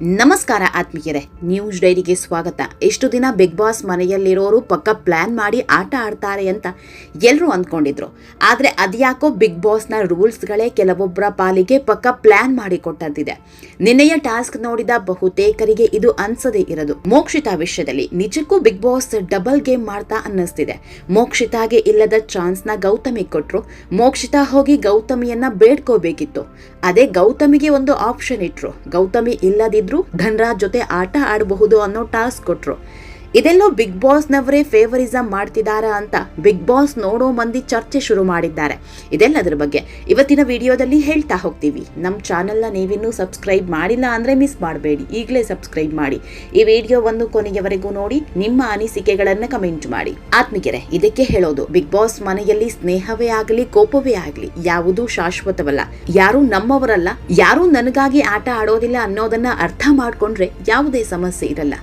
ನಮಸ್ಕಾರ ಆತ್ಮೀಯರೇ ನ್ಯೂಸ್ ಡೈರಿಗೆ ಸ್ವಾಗತ. ಇಷ್ಟು ದಿನ ಬಿಗ್ ಬಾಸ್ ಮನೆಯಲ್ಲಿರೋರು ಪಕ್ಕ ಪ್ಲಾನ್ ಮಾಡಿ ಆಟ ಆಡ್ತಾರೆ ಅಂತ ಎಲ್ಲರೂ ಅಂದ್ಕೊಂಡಿದ್ರು. ಆದರೆ ಅದ್ಯಾಕೋ ಬಿಗ್ ಬಾಸ್ನ ರೂಲ್ಸ್ಗಳೇ ಕೆಲವೊಬ್ಬರ ಪಾಲಿಗೆ ಪಕ್ಕ ಪ್ಲಾನ್ ಮಾಡಿ ಕೊಟ್ಟಂತಿದೆ. ನಿನ್ನೆಯ ಟಾಸ್ಕ್ ನೋಡಿದ ಬಹುತೇಕರಿಗೆ ಇದು ಅನ್ಸದೇ ಇರದು. ಮೋಕ್ಷಿತಾ ವಿಷಯದಲ್ಲಿ ನಿಜಕ್ಕೂ ಬಿಗ್ ಬಾಸ್ ಡಬಲ್ ಗೇಮ್ ಮಾಡ್ತಾ ಅನ್ನಿಸ್ತಿದೆ. ಮೋಕ್ಷಿತಾಗೆ ಇಲ್ಲದ ಚಾನ್ಸ್ನ ಗೌತಮಿ ಕೊಟ್ರು. ಮೋಕ್ಷಿತಾ ಹೋಗಿ ಗೌತಮಿಯನ್ನ ಬೇಡ್ಕೋಬೇಕಿತ್ತು. ಅದೇ ಗೌತಮಿಗೆ ಒಂದು ಆಪ್ಷನ್ ಇಟ್ರು. ಗೌತಮಿ ಇಲ್ಲದಿದ್ರು ಧನ್ರಾಜ್ ಜೊತೆ ಆಟ ಆಡಬಹುದು ಅನ್ನೋ ಟಾಸ್ಕ್ ಕೊಟ್ರು. ಇದೆಲ್ಲೋ ಬಿಗ್ ಬಾಸ್ನವರೇ ಫೇವರಿಸಮ್ ಮಾಡ್ತಿದ್ದಾರಾ ಅಂತ ಬಿಗ್ ಬಾಸ್ ನೋಡೋ ಮಂದಿ ಚರ್ಚೆ ಶುರು ಮಾಡಿದ್ದಾರೆ. ಇದೆಲ್ಲದರ ಬಗ್ಗೆ ಇವತ್ತಿನ ವಿಡಿಯೋದಲ್ಲಿ ಹೇಳ್ತಾ ಹೋಗ್ತೀವಿ. ನಮ್ಮ ಚಾನೆಲ್ನ ನೀವಿನ್ನೂ ಸಬ್ಸ್ಕ್ರೈಬ್ ಮಾಡಿಲ್ಲ ಅಂದರೆ ಮಿಸ್ ಮಾಡಬೇಡಿ. ಈಗಲೇ ಸಬ್ಸ್ಕ್ರೈಬ್ ಮಾಡಿ. ಈ ವಿಡಿಯೋವನ್ನು ಕೊನೆಯವರೆಗೂ ನೋಡಿ, ನಿಮ್ಮ ಅನಿಸಿಕೆಗಳನ್ನು ಕಮೆಂಟ್ ಮಾಡಿ. ಆತ್ಮಿಕೆರೆ ಇದಕ್ಕೆ ಹೇಳೋದು, ಬಿಗ್ ಬಾಸ್ ಮನೆಯಲ್ಲಿ ಸ್ನೇಹವೇ ಆಗಲಿ, ಕೋಪವೇ ಆಗಲಿ, ಯಾವುದೂ ಶಾಶ್ವತವಲ್ಲ. ಯಾರೂ ನಮ್ಮವರಲ್ಲ, ಯಾರೂ ನನಗಾಗಿ ಆಟ ಆಡೋದಿಲ್ಲ ಅನ್ನೋದನ್ನ ಅರ್ಥ ಮಾಡ್ಕೊಂಡ್ರೆ ಯಾವುದೇ ಸಮಸ್ಯೆ ಇರಲ್ಲ.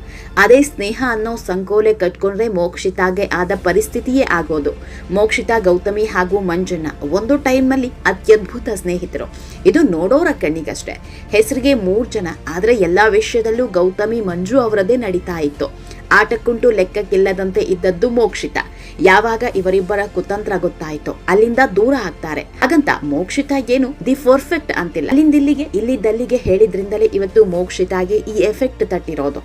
ಅದೇ ಸ್ನೇಹ ಅನ್ನೋ ಸಂಕೋಲೆ ಕಟ್ಕೊಂಡ್ರೆ ಮೋಕ್ಷಿತಾಗೆ ಆದ ಪರಿಸ್ಥಿತಿಯೇ ಆಗೋದು. ಮೋಕ್ಷಿತಾ, ಗೌತಮಿ ಹಾಗೂ ಮಂಜಣ್ಣ ಒಂದು ಟೈಮ್ನಲ್ಲಿ ಅತ್ಯದ್ಭುತ ಸ್ನೇಹಿತರು. ಇದು ನೋಡೋರ ಕಣ್ಣಿಗಷ್ಟೇ. ಹೆಸರಿಗೆ ಮೂರು ಜನ, ಆದರೆ ಎಲ್ಲ ವಿಷಯದಲ್ಲೂ ಗೌತಮಿ, ಮಂಜು ಅವರದೇ ನಡೀತಾ ಇತ್ತು. ಆಟಕ್ಕುಂಟು ಲೆಕ್ಕಕ್ಕಿಲ್ಲದಂತೆ ಇದ್ದದ್ದು ಮೋಕ್ಷಿತ. ಯಾವಾಗ ಇವರಿಬ್ಬರ ಕುತಂತ್ರ ಗೊತ್ತಾಯ್ತು ಅಲ್ಲಿಂದ ದೂರ ಆಗ್ತಾರೆ. ಹಾಗಂತ ಮೋಕ್ಷಿತ ಏನು ದಿ ಪರ್ಫೆಕ್ಟ್ ಅಂತಿಲ್ಲ. ಅಲ್ಲಿಂದಿಲ್ಲಿಗೆ ಇಲ್ಲಿದ್ದಲ್ಲಿಗೆ ಹೇಳಿದ್ರಿಂದಲೇ ಇವತ್ತು ಮೋಕ್ಷಿತಾಗೆ ಈ ಎಫೆಕ್ಟ್ ತಟ್ಟಿರೋದು.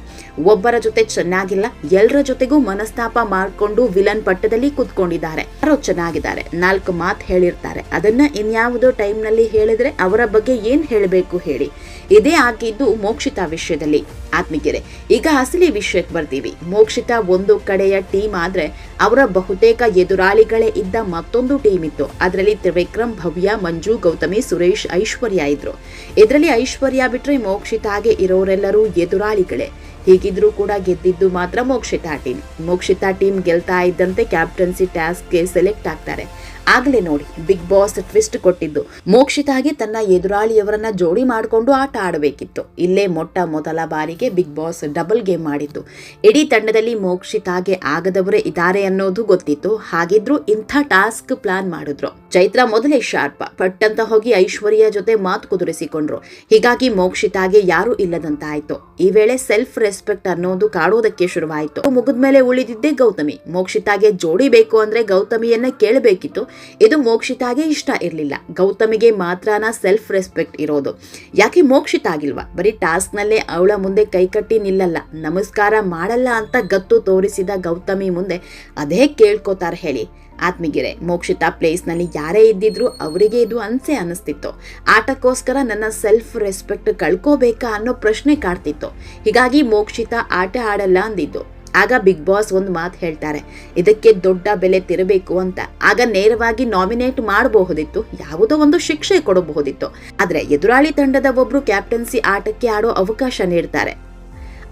ಒಬ್ಬರ ಜೊತೆ ಚೆನ್ನಾಗಿಲ್ಲ ಎಲ್ಲರ ಜೊತೆಗೂ ಮನಸ್ತಾಪ ಮಾಡಿಕೊಂಡು ವಿಲನ್ ಪಟ್ಟದಲ್ಲಿ ಕೂತ್ಕೊಂಡಿದ್ದಾರೆ. ಯಾರೋ ಚೆನ್ನಾಗಿದ್ದಾರೆ, ನಾಲ್ಕು ಮಾತು ಹೇಳಿರ್ತಾರೆ. ಅದನ್ನ ಇನ್ಯಾವುದೋ ಟೈಮ್ನಲ್ಲಿ ಹೇಳಿದ್ರೆ ಅವರ ಬಗ್ಗೆ ಏನ್ ಹೇಳಬೇಕು ಹೇಳಿ. ಇದೇ ಆಗಿದ್ದು ಮೋಕ್ಷಿತಾ ವಿಷಯದಲ್ಲಿ. ಆತ್ಮಿಕೆರೆ, ಈಗ ಅಸಲಿ ವಿಷಯಕ್ಕೆ ಬರ್ತೀವಿ. ಮೋಕ್ಷಿತಾ ಒಂದು ಕಡೆಯ ಟೀಮ್ ಆದ್ರೆ ಅವರ ಬಹುತೇಕ ಎದುರಾಳಿಗಳೇ ಇದ್ದ ಮತ್ತೊಂದು ಟೀಮ್ ಇತ್ತು ಅದರಲ್ಲಿ ತ್ರಿವಿಕ್ರಮ್, ಭವ್ಯ, ಮಂಜು, ಗೌತಮಿ, ಸುರೇಶ್, ಐಶ್ವರ್ಯ ಇದ್ರು. ಇದರಲ್ಲಿ ಐಶ್ವರ್ಯ ಬಿಟ್ರೆ ಮೋಕ್ಷಿತಾಗೆ ಇರೋರೆಲ್ಲರೂ ಎದುರಾಳಿಗಳೇ. ಹೀಗಿದ್ರೂ ಕೂಡ ಗೆದ್ದಿದ್ದು ಮಾತ್ರ ಮೋಕ್ಷಿತಾ ಟೀಮ್ ಮೋಕ್ಷಿತಾ ಟೀಮ್ ಗೆಲ್ತಾ ಇದ್ದಂತೆ ಕ್ಯಾಪ್ಟನ್ಸಿ ಟಾಸ್ಕ್ಗೆ ಸೆಲೆಕ್ಟ್ ಆಗ್ತಾರೆ. ಆಗ್ಲೇ ನೋಡಿ, ಬಿಗ್ ಬಾಸ್ ಟ್ವಿಸ್ಟ್ ಕೊಟ್ಟಿದ್ದು. ಮೋಕ್ಷಿತಾಗೆ ತನ್ನ ಎದುರಾಳಿಯವರನ್ನ ಜೋಡಿ ಮಾಡಿಕೊಂಡು ಆಟ ಆಡಬೇಕಿತ್ತು. ಇಲ್ಲೇ ಮೊಟ್ಟ ಮೊದಲ ಬಾರಿಗೆ ಬಿಗ್ ಬಾಸ್ ಡಬಲ್ ಗೇಮ್ ಮಾಡಿದ್ದು ಇಡೀ ತಂಡದಲ್ಲಿ ಮೋಕ್ಷಿತಾಗೆ ಆಗದವರೇ ಇದ್ದಾರೆ ಅನ್ನೋದು ಗೊತ್ತಿತ್ತು. ಹಾಗಿದ್ರು ಇಂಥ ಟಾಸ್ಕ್ ಪ್ಲಾನ್ ಮಾಡಿದ್ರು. ಚೈತ್ರ ಮೊದಲೇ ಶಾರ್ಪ, ಪಟ್ಟಂತ ಹೋಗಿ ಐಶ್ವರ್ಯ ಜೊತೆ ಮಾತು ಕುದುರಿಸಿಕೊಂಡ್ರು. ಹೀಗಾಗಿ ಮೋಕ್ಷಿತಾಗೆ ಯಾರು ಇಲ್ಲದಂತಾಯ್ತು. ಈ ವೇಳೆ ಸೆಲ್ಫ್ ರೆಸ್ಪೆಕ್ಟ್ ಅನ್ನೋದು ಕಾಡೋದಕ್ಕೆ ಶುರುವಾಯಿತು. ಮುಗಿದ್ಮೇಲೆ ಉಳಿದಿದ್ದೇ ಗೌತಮಿ. ಮೋಕ್ಷಿತಾಗೆ ಜೋಡಿ ಬೇಕು ಅಂದ್ರೆ ಗೌತಮಿಯನ್ನ ಕೇಳಬೇಕಿತ್ತು. ಇದು ಮೋಕ್ಷಿತಾಗೆ ಇಷ್ಟ ಇರಲಿಲ್ಲ. ಗೌತಮಿಗೆ ಮಾತ್ರನ ಸೆಲ್ಫ್ ರೆಸ್ಪೆಕ್ಟ್ ಇರೋದು. ಯಾಕೆ ಮೋಕ್ಷಿತ ಆಗಿಲ್ವಾ? ಬರೀ ಟಾಸ್ಕ್ನಲ್ಲೇ ಅವಳ ಮುಂದೆ ಕೈಕಟ್ಟಿ ನಿಲ್ಲಲ್ಲ. ನಮಸ್ಕಾರ ಮಾಡಲ್ಲ ಅಂತ ಗತ್ತು ತೋರಿಸಿದ ಗೌತಮಿ ಮುಂದೆ ಅದೇ ಕೇಳ್ಕೋತಾರೆ ಹೇಳಿ. ಆತ್ಮಿಗೆರೆ, ಮೋಕ್ಷಿತಾ ಪ್ಲೇಸ್ನಲ್ಲಿ ಯಾರೇ ಇದ್ದಿದ್ರು ಅವರಿಗೆ ಇದು ಅನ್ಸೆ ಅನಿಸ್ತಿತ್ತು. ಆಟಕ್ಕೋಸ್ಕರ ನನ್ನ ಸೆಲ್ಫ್ ರೆಸ್ಪೆಕ್ಟ್ ಕಳ್ಕೋಬೇಕಾ ಅನ್ನೋ ಪ್ರಶ್ನೆ ಕಾಡ್ತಿತ್ತು. ಹೀಗಾಗಿ ಮೋಕ್ಷಿತ ಆಟ ಆಡಲ್ಲ ಅಂದಿದ್ದು. ಆಗ ಬಿಗ್ ಬಾಸ್ ಒಂದು ಮಾತು ಹೇಳ್ತಾರೆ, ಇದಕ್ಕೆ ದೊಡ್ಡ ಬೆಲೆ ತಿರಬೇಕು ಅಂತ. ಆಗ ನೇರವಾಗಿ ನಾಮಿನೇಟ್ ಮಾಡಬಹುದಿತ್ತು, ಯಾವುದೋ ಒಂದು ಶಿಕ್ಷೆ ಕೊಡಬಹುದಿತ್ತು. ಆದ್ರೆ ಎದುರಾಳಿ ತಂಡದ ಒಬ್ರು ಕ್ಯಾಪ್ಟನ್ಸಿ ಆಟಕ್ಕೆ ಆಡೋ ಅವಕಾಶ ನೀಡ್ತಾರೆ.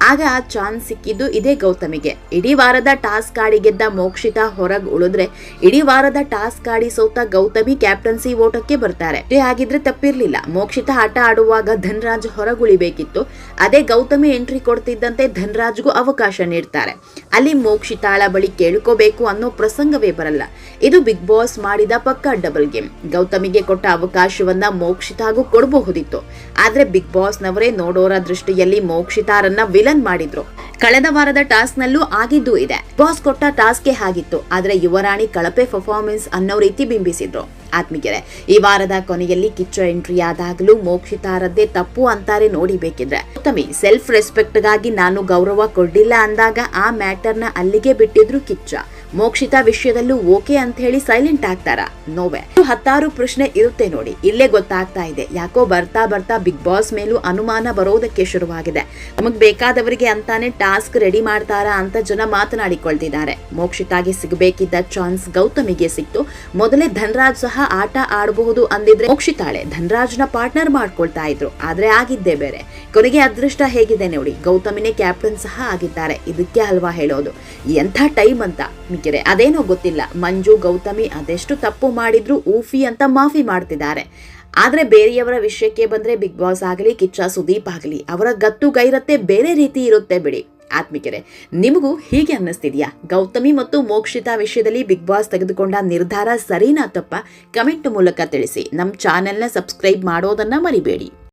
ಆಗ ಆ ಚಾನ್ಸ್ ಸಿಕ್ಕಿದ್ದು ಇದೇ ಗೌತಮಿಗೆ. ಇಡೀ ವಾರದ ಟಾಸ್ಕ್ ಆಡಿ ಗೆದ್ದ ಮೋಕ್ಷಿತ ಹೊರಗ್ ಉಳಿದ್ರೆ ಇಡೀ ವಾರದ ಟಾಸ್ಕ್ ಆಡಿ ಸೋತ ಗೌತಮಿ ಕ್ಯಾಪ್ಟನ್ಸಿ ಓಟಕ್ಕೆ ಬರ್ತಾರೆ. ಆಗಿದ್ರೆ ತಪ್ಪಿರ್ಲಿಲ್ಲ. ಮೋಕ್ಷಿತ ಆಟ ಆಡುವಾಗ ಧನ್ರಾಜ್ ಹೊರಗುಳಿಬೇಕಿತ್ತು. ಅದೇ ಗೌತಮಿ ಎಂಟ್ರಿ ಕೊಡ್ತಿದ್ದಂತೆ ಧನ್ರಾಜ್ಗೂ ಅವಕಾಶ ನೀಡ್ತಾರೆ. ಅಲ್ಲಿ ಮೋಕ್ಷಿತಾಳ ಬಳಿ ಕೇಳ್ಕೋಬೇಕು ಅನ್ನೋ ಪ್ರಸಂಗವೇ ಬರಲ್ಲ. ಇದು ಬಿಗ್ ಬಾಸ್ ಮಾಡಿದ ಪಕ್ಕ ಡಬಲ್ ಗೇಮ್. ಗೌತಮಿಗೆ ಕೊಟ್ಟ ಅವಕಾಶವನ್ನ ಮೋಕ್ಷಿತಾಗೂ ಕೊಡಬಹುದಿತ್ತು. ಆದ್ರೆ ಬಿಗ್ ಬಾಸ್ನವರೇ ನೋಡೋರ ದೃಷ್ಟಿಯಲ್ಲಿ ಮೋಕ್ಷಿತಾರನ್ನ ವಿಲನ್ ಮಾಡಿದ್ರು. ಕಳೆದ ವಾರದ ಟಾಸ್ಕ್ ನಲ್ಲೂ ಆಗಿದ್ದು ಇದೆ. ಬಾಸ್ ಕೊಟ್ಟ ಟಾಸ್ಕ್ಗೆ ಆಗಿತ್ತು. ಆದ್ರೆ ಯುವರಾಣಿ ಕಳಪೆ ಪರ್ಫಾರ್ಮೆನ್ಸ್ ಅನ್ನೋ ರೀತಿ ಬಿಂಬಿಸಿದ್ರು. ಆತ್ಮಿಗೆರೆ ಈ ವಾರದ ಕೊನೆಯಲ್ಲಿ ಕಿಚ್ಚ ಎಂಟ್ರಿ ಆದಾಗಲೂ ಮೋಕ್ಷಿತಾರದ್ದೇ ತಪ್ಪು ಅಂತಾರೆ ನೋಡಿಬೇಕಿದ್ರೆ ಉತ್ತಮಿ ಸೆಲ್ಫ್ ರೆಸ್ಪೆಕ್ಟ್ಗಾಗಿ ನಾನು ಗೌರವ ಕೊಡ್ಲಿಲ್ಲ ಅಂದಾಗ ಆ ಮ್ಯಾಟರ್ನ ಅಲ್ಲಿಗೆ ಬಿಟ್ಟಿದ್ರು ಕಿಚ್ಚ. ಮೋಕ್ಷಿತಾ ವಿಷಯದಲ್ಲೂ ಓಕೆ ಅಂತ ಹೇಳಿ ಸೈಲೆಂಟ್ ಆಗ್ತಾರ? ನೋವೆ. ಹತ್ತಾರು ಪ್ರಶ್ನೆ ಇರುತ್ತೆ ನೋಡಿ. ಇಲ್ಲೇ ಗೊತ್ತಾಗ್ತಾ ಇದೆ. ಯಾಕೋ ಬರ್ತಾ ಬರ್ತಾ ಬಿಗ್ ಬಾಸ್ ಮೇಲೂ ಅನುಮಾನ ಬರೋದಕ್ಕೆ ಶುರುವಾಗಿದೆ. ನಮಗ್ ಬೇಕಾದವರಿಗೆ ಅಂತಾನೆ ಟಾಸ್ಕ್ ರೆಡಿ ಮಾಡ್ತಾರಾ ಅಂತ ಜನ ಮಾತನಾಡಿಕೊಳ್ತಿದ್ದಾರೆ. ಮೋಕ್ಷಿತಾಗೆ ಸಿಗಬೇಕಿದ್ದ ಚಾನ್ಸ್ ಗೌತಮಿಗೆ ಸಿಕ್ತು. ಮೊದಲೇ ಧನ್ರಾಜ್ ಸಹ ಆಟ ಆಡಬಹುದು ಅಂದಿದ್ರೆ ಮೋಕ್ಷಿತಾಳೆ ಧನ್ರಾಜ್ನ ಪಾರ್ಟ್ನರ್ ಮಾಡ್ಕೊಳ್ತಾ ಇದ್ರು. ಆದ್ರೆ ಆಗಿದ್ದೇ ಬೇರೆ. ಕೊನೆಗೆ ಅದೃಷ್ಟ ಹೇಗಿದೆ ನೋಡಿ. ಗೌತಮಿನೇ ಕ್ಯಾಪ್ಟನ್ ಸಹ ಆಗಿದ್ದಾರೆ. ಇದಕ್ಕೆ ಅಲ್ವಾ ಹೇಳೋದು? ಎಂಥ ಟೈಮ್ ಅಂತ. ಮಿಕ್ಕಿರೆ ಅದೇನೋ ಗೊತ್ತಿಲ್ಲ. ಮಂಜು, ಗೌತಮಿ ಅದೆಷ್ಟು ತಪ್ಪು ಮಾಡಿದ್ರು ಊಫಿ ಅಂತ ಮಾಫಿ ಮಾಡ್ತಿದ್ದಾರೆ. ಆದರೆ ಬೇರೆಯವರ ವಿಷಯಕ್ಕೆ ಬಂದ್ರೆ ಬಿಗ್ ಬಾಸ್ ಆಗಲಿ, ಕಿಚ್ಚ ಸುದೀಪ್ ಆಗಲಿ, ಅವರ ಗತ್ತು ಗೈರತ್ತೆ ಬೇರೆ ರೀತಿ ಇರುತ್ತೆ ಬಿಡಿ. ಆತ್ಮಿಕರೆ, ನಿಮಗೂ ಹೀಗೆ ಅನ್ನಿಸ್ತಿದ್ಯಾ? ಗೌತಮಿ ಮತ್ತು ಮೋಕ್ಷಿತಾ ವಿಷಯದಲ್ಲಿ ಬಿಗ್ ಬಾಸ್ ತೆಗೆದುಕೊಂಡ ನಿರ್ಧಾರ ಸರಿನಾ ತಪ್ಪ? ಕಮೆಂಟ್ ಮೂಲಕ ತಿಳಿಸಿ. ನಮ್ಮ ಚಾನೆಲ್ನ ಸಬ್ಸ್ಕ್ರೈಬ್ ಮಾಡೋದನ್ನ ಮರಿಬೇಡಿ.